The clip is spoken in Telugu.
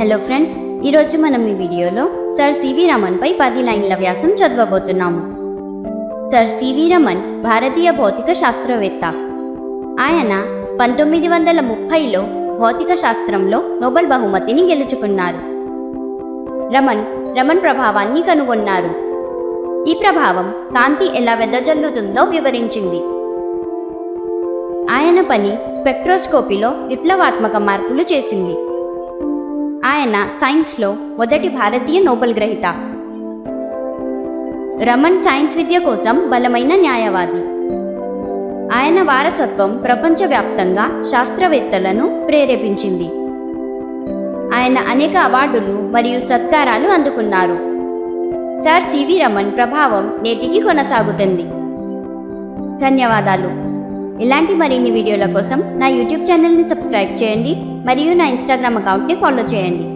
హలో ఫ్రెండ్స్ ఈరోజు మనం ఈ వీడియోలో సర్ సివి రమన్పై పది లైన్ల వ్యాసం చదవబోతున్నాము. సర్ సివి రమన్ భారతీయ భౌతిక శాస్త్రవేత్త. ఆయన పంతొమ్మిది వందల ముప్పైలో భౌతిక శాస్త్రంలో నోబెల్ బహుమతిని గెలుచుకున్నారు. రమన్ రమన్ ప్రభావాన్ని కనుగొన్నారు. ఈ ప్రభావం కాంతి ఎలా వెదజల్లుతుందో వివరించింది. ఆయన పని స్పెక్ట్రోస్కోపీలో విప్లవాత్మక మార్పులు చేసింది. ఆయన సైన్స్లో మొదటి భారతీయ నోబెల్ గ్రహీత. రమన్ సైన్స్ విద్య కోసం బలమైన న్యాయవాది. ఆయన వారసత్వం ప్రపంచవ్యాప్తంగా శాస్త్రవేత్తలను ప్రేరేపించింది. ఆయన అనేక అవార్డులు మరియు సత్కారాలు అందుకున్నారు. సార్ సివి రమన్ ప్రభావం నేటికి కొనసాగుతుంది. ధన్యవాదాలు. ఇలాంటి మరిన్ని వీడియోల కోసం నా యూట్యూబ్ ఛానల్ని సబ్స్క్రైబ్ చేయండి. మరియు నా ఇన్స్టాగ్రామ్ అకౌంట్ని ఫాలో చేయండి.